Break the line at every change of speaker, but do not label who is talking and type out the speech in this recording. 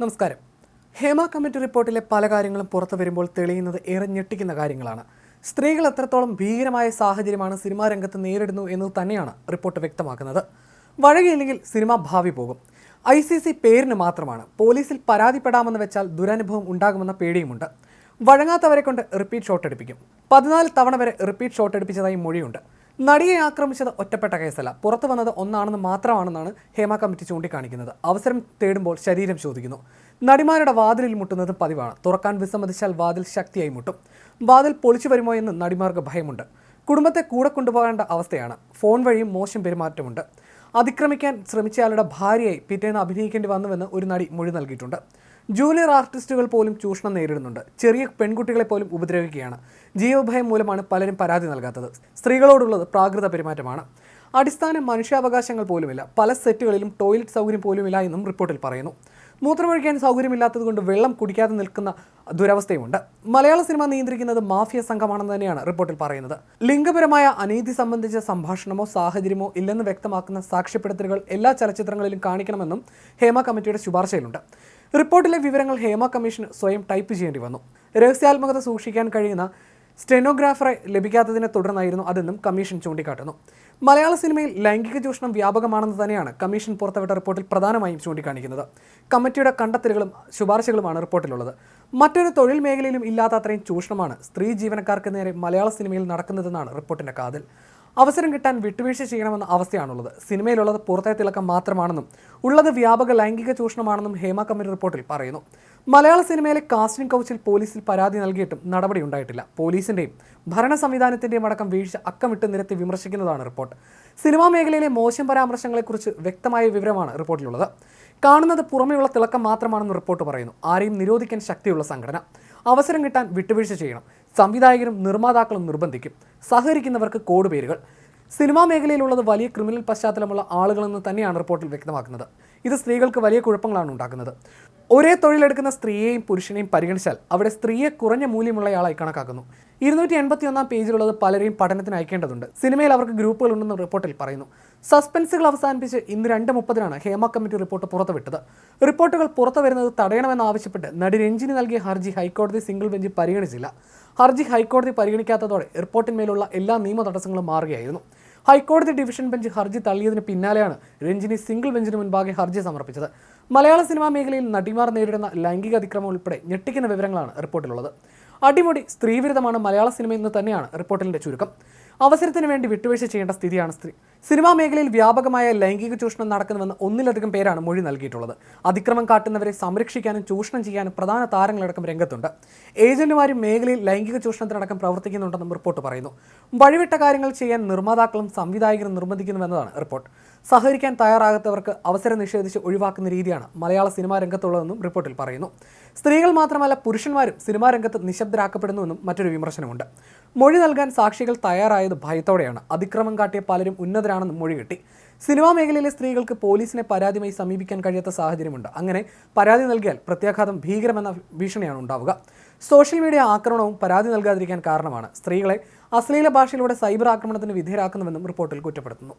നമസ്കാരം. ഹേമ കമ്മിറ്റി റിപ്പോർട്ടിലെ പല കാര്യങ്ങളും പുറത്തു വരുമ്പോൾ തെളിയുന്നത് ഏറെ ഞെട്ടിക്കുന്ന കാര്യങ്ങളാണ്. സ്ത്രീകൾ എത്രത്തോളം ഭീകരമായ സാഹചര്യമാണ് സിനിമാ രംഗത്ത് നേരിടുന്നു എന്നത് തന്നെയാണ് റിപ്പോർട്ട് വ്യക്തമാക്കുന്നത്. വഴകിയില്ലെങ്കിൽ സിനിമ ഭാവി പോകും. ഐ സി സി പേരിന് മാത്രമാണ്. പോലീസിൽ പരാതിപ്പെടാമെന്ന് വെച്ചാൽ ദുരനുഭവം ഉണ്ടാകുമെന്ന പേടിയുമുണ്ട്. വഴങ്ങാത്തവരെ കൊണ്ട് റിപ്പീറ്റ് ഷോട്ട് എടുപ്പിക്കും പതിനാല് തവണ വരെ റിപ്പീറ്റ് ഷോട്ട് എടുപ്പിച്ചതായി മൊഴിയുണ്ട്. നടിയെ ആക്രമിച്ചത് ഒറ്റപ്പെട്ട കേസല്ല. പുറത്തു വന്നത് ഒന്നാണെന്ന് മാത്രമാണെന്നാണ് ഹേമ കമ്മിറ്റി ചൂണ്ടിക്കാണിക്കുന്നത്. അവസരം തേടുമ്പോൾ ശരീരം ചോദിക്കുന്നു. നടിമാരുടെ വാതിലിൽ മുട്ടുന്നത് പതിവാണ്. തുറക്കാൻ വിസമ്മതിച്ചാൽ വാതിൽ ശക്തിയായി മുട്ടും. വാതിൽ പൊളിച്ചു വരുമോ എന്ന് നടിമാർക്ക് ഭയമുണ്ട്. കുടുംബത്തെ കൂടെ കൊണ്ടുപോകേണ്ട അവസ്ഥയാണ്. ഫോൺ വഴിയും മോശം പെരുമാറ്റമുണ്ട്. അതിക്രമിക്കാൻ ശ്രമിച്ചയാളുടെ ഭാര്യയായി പിറ്റേന്ന് അഭിനയിക്കേണ്ടി വന്നുവെന്ന് ഒരു നടി മൊഴി നൽകിയിട്ടുണ്ട്. ജൂനിയർ ആർട്ടിസ്റ്റുകൾ പോലും ചൂഷണം നേരിടുന്നുണ്ട്. ചെറിയ പെൺകുട്ടികളെ പോലും ഉപദ്രവിക്കുകയാണ്. ജീവഭയം മൂലമാണ് പലരും പരാതി നൽകാത്തത്. സ്ത്രീകളോടുള്ളത് പ്രാകൃത പെരുമാറ്റമാണ്. അടിസ്ഥാന മനുഷ്യാവകാശങ്ങൾ പോലുമില്ല. പല സെറ്റുകളിലും ടോയ്ലറ്റ് സൗകര്യം പോലുമില്ല എന്നും റിപ്പോർട്ടിൽ പറയുന്നു. മൂത്രമൊഴിക്കാൻ സൗകര്യമില്ലാത്തതുകൊണ്ട് വെള്ളം കുടിക്കാതെ നിൽക്കുന്ന ദുരവസ്ഥയുമുണ്ട്. മലയാള സിനിമ നിയന്ത്രിക്കുന്നത് മാഫിയ സംഘമാണെന്ന് തന്നെയാണ് റിപ്പോർട്ടിൽ പറയുന്നത്. ലിംഗപരമായ അനീതി സംബന്ധിച്ച സംഭാഷണമോ സാഹചര്യമോ ഇല്ലെന്ന് വ്യക്തമാക്കുന്ന സാക്ഷ്യപ്പെടുത്തലുകൾ എല്ലാ ചലച്ചിത്രങ്ങളിലും കാണിക്കണമെന്നും ഹേമ കമ്മിറ്റിയുടെ ശുപാർശയിലുണ്ട്. റിപ്പോർട്ടിലെ വിവരങ്ങൾ ഹേമ കമ്മീഷന് സ്വയം ടൈപ്പ് ചെയ്യേണ്ടി വന്നു. രഹസ്യാത്മകത സൂക്ഷിക്കാൻ കഴിയുന്ന സ്റ്റെനോഗ്രാഫറെ ലഭിക്കാത്തതിനെ തുടർന്നായിരുന്നു അതെന്നും കമ്മീഷൻ ചൂണ്ടിക്കാട്ടുന്നു. മലയാള സിനിമയിൽ ലൈംഗിക ചൂഷണം വ്യാപകമാണെന്ന് തന്നെയാണ് കമ്മീഷൻ പുറത്തുവിട്ട റിപ്പോർട്ടിൽ പ്രധാനമായും ചൂണ്ടിക്കാണിക്കുന്നത്. കമ്മിറ്റിയുടെ കണ്ടെത്തലുകളും ശുപാർശകളുമാണ് റിപ്പോർട്ടിലുള്ളത്. മറ്റൊരു തൊഴിൽ മേഖലയിലും ഇല്ലാത്ത അത്രയും ചൂഷണമാണ് സ്ത്രീ ജീവനക്കാർക്ക് നേരെ മലയാള സിനിമയിൽ നടക്കുന്നതെന്നാണ് റിപ്പോർട്ടിന്റെ കാതൽ. അവസരം കിട്ടാൻ വിട്ടുവീഴ്ച ചെയ്യണമെന്ന അവസ്ഥയാണുള്ളത്. സിനിമയിലുള്ളത് പുറത്തെ തിളക്കം മാത്രമാണെന്നും ഉള്ളത് വ്യാപക ലൈംഗിക ചൂഷണമാണെന്നും ഹേമ കമ്മിറ്റി റിപ്പോർട്ടിൽ പറയുന്നു. മലയാള സിനിമയിലെ കാസ്റ്റിംഗ് കൗച്ചിൽ പോലീസിൽ പരാതി നൽകിയിട്ടും നടപടി ഉണ്ടായിട്ടില്ല. പോലീസിന്റെയും ഭരണ സംവിധാനത്തിന്റെയും അടക്കം വീഴ്ച അക്കമിട്ട് നിരത്തി വിമർശിക്കുന്നതാണ് റിപ്പോർട്ട്. സിനിമാ മേഖലയിലെ മോശം പരാമർശങ്ങളെക്കുറിച്ച് വ്യക്തമായ വിവരമാണ് റിപ്പോർട്ടിലുള്ളത്. കാണുന്നത് പുറമെയുള്ള തിളക്കം മാത്രമാണെന്ന് റിപ്പോർട്ട് പറയുന്നു. ആരെയും നിരോധിക്കാൻ ശക്തിയുള്ള സംഘടന. അവസരം കിട്ടാൻ വിട്ടുവീഴ്ച ചെയ്യണം. സംവിധായകരും നിർമ്മാതാക്കളും നിർബന്ധിക്കും. സഹകരിക്കുന്നവർക്ക് കോഡ് പേരുകൾ സിനിമാ മേഖലയിലുള്ളത് വലിയ ക്രിമിനൽ പശ്ചാത്തലമുള്ള ആളുകളെന്ന് തന്നെയാണ് റിപ്പോർട്ടിൽ വ്യക്തമാക്കുന്നത്. ഇത് സ്ത്രീകൾക്ക് വലിയ കുഴപ്പങ്ങളാണ് ഉണ്ടാക്കുന്നത്. ഒരേ തൊഴിലെടുക്കുന്ന സ്ത്രീയെയും പുരുഷനെയും പരിഗണിച്ചാൽ അവിടെ സ്ത്രീയെ കുറഞ്ഞ മൂല്യമുള്ളയാളായി കണക്കാക്കുന്നു. ഇരുന്നൂറ്റി എൺപത്തി ഒന്നാം പേജിലുള്ളത് പലരെയും പഠനത്തിന് അയക്കേണ്ടതുണ്ട്. സിനിമയിൽ അവർക്ക് ഗ്രൂപ്പുകൾ ഉണ്ടെന്ന് റിപ്പോർട്ടിൽ പറയുന്നു. സസ്പെൻസുകൾ അവസാനിപ്പിച്ച് ഇന്ന് രണ്ട് മുപ്പതിനാണ് ഹേമ കമ്മിറ്റി റിപ്പോർട്ട് പുറത്തുവിട്ടത്. റിപ്പോർട്ടുകൾ പുറത്തു വരുന്നത് തടയണമെന്നാവശ്യപ്പെട്ട് നടി രഞ്ജിനി നൽകിയ ഹർജി ഹൈക്കോടതി സിംഗിൾ ബെഞ്ച് പരിഗണിച്ചില്ല. ഹർജി ഹൈക്കോടതി പരിഗണിക്കാത്തതോടെ റിപ്പോർട്ടിന്മേലുള്ള എല്ലാ നിയമ തടസ്സങ്ങളും മാറുകയായിരുന്നു. ഹൈക്കോടതി ഡിവിഷൻ ബെഞ്ച് ഹർജി തള്ളിയതിന് പിന്നാലെയാണ് രഞ്ജിനി സിംഗിൾ ബെഞ്ചിന് മുൻപാകെ ഹർജി സമർപ്പിച്ചത്. മലയാള സിനിമാ മേഖലയിൽ നടിമാർ നേരിടുന്ന ലൈംഗിക അതിക്രമം ഉൾപ്പെടെ ഞെട്ടിക്കുന്ന വിവരങ്ങളാണ് റിപ്പോർട്ടിലുള്ളത്. അടിമുടി സ്ത്രീവിരുദ്ധമാണ് മലയാള സിനിമ എന്ന് തന്നെയാണ് റിപ്പോർട്ടിന്റെ ചുരുക്കം. അവസരത്തിന് വേണ്ടി വിട്ടുവീഴ്ച ചെയ്യേണ്ട സ്ഥിതിയാണ് സ്ത്രീ. സിനിമാ മേഖലയിൽ വ്യാപകമായ ലൈംഗിക ചൂഷണം നടക്കുന്നുവെന്ന് ഒന്നിലധികം പേരാണ് മൊഴി നൽകിയിട്ടുള്ളത്. അതിക്രമം കാട്ടുന്നവരെ സംരക്ഷിക്കാനും ചൂഷണം ചെയ്യാനും പ്രധാന താരങ്ങളടക്കം രംഗത്തുണ്ട്. ഏജന്റുമാരും മേഖലയിൽ ലൈംഗിക ചൂഷണത്തിനടക്കം പ്രവർത്തിക്കുന്നുണ്ടെന്നും റിപ്പോർട്ട് പറയുന്നു. വഴിവിട്ട കാര്യങ്ങൾ ചെയ്യാൻ നിർമ്മാതാക്കളും സംവിധായകരും നിർബന്ധിക്കുന്നുവെന്നതാണ് റിപ്പോർട്ട്. സഹകരിക്കാൻ തയ്യാറാകാത്തവർക്ക് അവസരം നിഷേധിച്ച് ഒഴിവാക്കുന്ന രീതിയാണ് മലയാള സിനിമാ രംഗത്തുള്ളതെന്നും റിപ്പോർട്ടിൽ പറയുന്നു. സ്ത്രീകൾ മാത്രമല്ല പുരുഷന്മാരും സിനിമാ രംഗത്ത് നിശബ്ദരാക്കപ്പെടുന്നുവെന്നും മറ്റൊരു വിമർശനമുണ്ട്. മൊഴി നൽകാൻ സാക്ഷികൾ തയ്യാറായത് ഭയത്തോടെയാണ്. അതിക്രമം കാട്ടിയ പലരും ഉന്നതരാണെന്നും മൊഴി കിട്ടി. സിനിമാ മേഖലയിലെ സ്ത്രീകൾക്ക് പോലീസിനെ പരാതിയുമായി സമീപിക്കാൻ കഴിയാത്ത സാഹചര്യമുണ്ട്. അങ്ങനെ പരാതി നൽകിയാൽ പ്രത്യാഘാതം ഭീകരമെന്ന ഭീഷണിയാണ് ഉണ്ടാവുക. സോഷ്യൽ മീഡിയ ആക്രമണവും പരാതി നൽകാതിരിക്കാൻ കാരണമാണ്. സ്ത്രീകളെ അശ്ലീല ഭാഷയിലൂടെ സൈബർ ആക്രമണത്തിന് വിധേയരാക്കുന്നുവെന്നും റിപ്പോർട്ടിൽ കുറ്റപ്പെടുത്തുന്നു.